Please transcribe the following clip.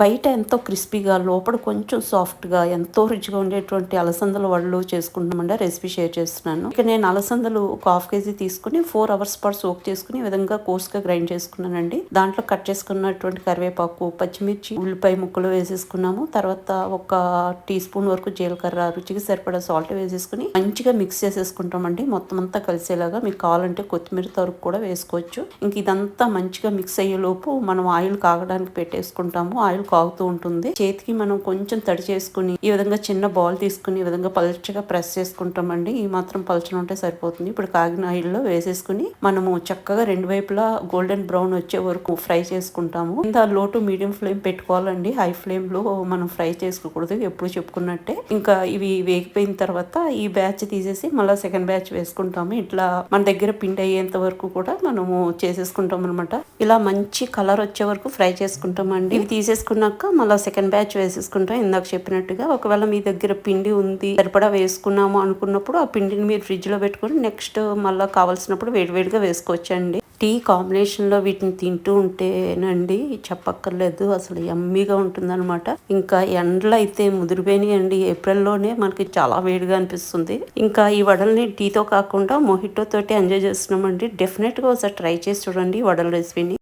బయట ఎంతో క్రిస్పీగా లోపల కొంచెం సాఫ్ట్గా ఎంతో రుచిగా ఉండేటువంటి అలసందల వడలు చేసుకుంటున్నామండి రెసిపీ షేర్ చేస్తున్నాను. ఇక నేను అలసందలు ఒక హాఫ్ కేజీ తీసుకుని ఫోర్ అవర్స్ పాటు సోక్ చేసుకుని ఈ విధంగా కోర్స్గా గ్రైండ్ చేసుకున్నానండి. దాంట్లో కట్ చేసుకున్నటువంటి కరివేపాకు పచ్చిమిర్చి ఉల్లిపాయ ముక్కలు వేసేసుకున్నాము. తర్వాత ఒక టీ స్పూన్ వరకు జీలకర్ర రుచికి సరిపడా సాల్ట్ వేసేసుకుని మంచిగా మిక్స్ చేసేసుకుంటామండి. మొత్తం అంతా కలిసేలాగా మీకు కావాలంటే కొత్తిమీర తరుకు కూడా వేసుకోవచ్చు. ఇంక ఇదంతా మంచిగా మిక్స్ అయ్యే లోపు మనం ఆయిల్ కాగడానికి పెట్టేసుకుంటాము. ఆయిల్ కాగుతూ ఉంటుంది. చేతికి మనం కొంచెం తడి చేసుకుని ఈ విధంగా చిన్న బాల్ తీసుకుని ఈ విధంగా పల్చగా ప్రెస్ చేసుకుంటామండి. ఈ మాత్రం పలచన ఉంటే సరిపోతుంది. ఇప్పుడు కాగిన ఆయిల్లో వేసేసుకుని మనము చక్కగా రెండు వైపులా గోల్డెన్ బ్రౌన్ వచ్చే వరకు ఫ్రై చేసుకుంటాము. ఇంత లో టు మీడియం ఫ్లేమ్ పెట్టుకోవాలండి. హై ఫ్లేమ్లో మనం ఫ్రై చేసుకోకూడదు. ఎప్పుడు చెప్పుకున్నట్టే. ఇంకా ఇవి వేగిపోయిన తర్వాత ఈ బ్యాచ్ తీసేసి మళ్ళీ సెకండ్ బ్యాచ్ వేసుకుంటాము. ఇట్లా మన దగ్గర పిండి అయ్యేంత వరకు కూడా మనము చేసేసుకుంటాం అనమాట ఇలా మంచి కలర్ వచ్చే వరకు ఫ్రై చేసుకుంటామండి. ఇవి వేసుకున్నాక మళ్ళీ సెకండ్ బ్యాచ్ వేసేసుకుంటాం. ఇందాక చెప్పినట్టుగా ఒకవేళ మీ దగ్గర పిండి ఉంది సరిపడా వేసుకున్నాము అనుకున్నప్పుడు ఆ పిండిని మీరు ఫ్రిడ్జ్లో పెట్టుకుని నెక్స్ట్ మళ్ళీ కావాల్సినప్పుడు వేడివేడిగా వేసుకోవచ్చండి. టీ కాంబినేషన్లో వీటిని తింటూ ఉంటేనండి చెప్పక్కర్లేదు. అసలు ఎమ్మీగా ఉంటుందన్నమాట. ఇంకా ఎండలు అయితే ముదిరిపోయినాయండి. ఏప్రిల్లోనే మనకి చాలా వేడిగా అనిపిస్తుంది. ఇంకా ఈ వడల్ని టీతో కాకుండా మొహిటో తోటి ఎంజాయ్ చేస్తున్నామండి. డెఫినెట్గా ఒకసారి ట్రై చేసి చూడండి వడల రెసిపీని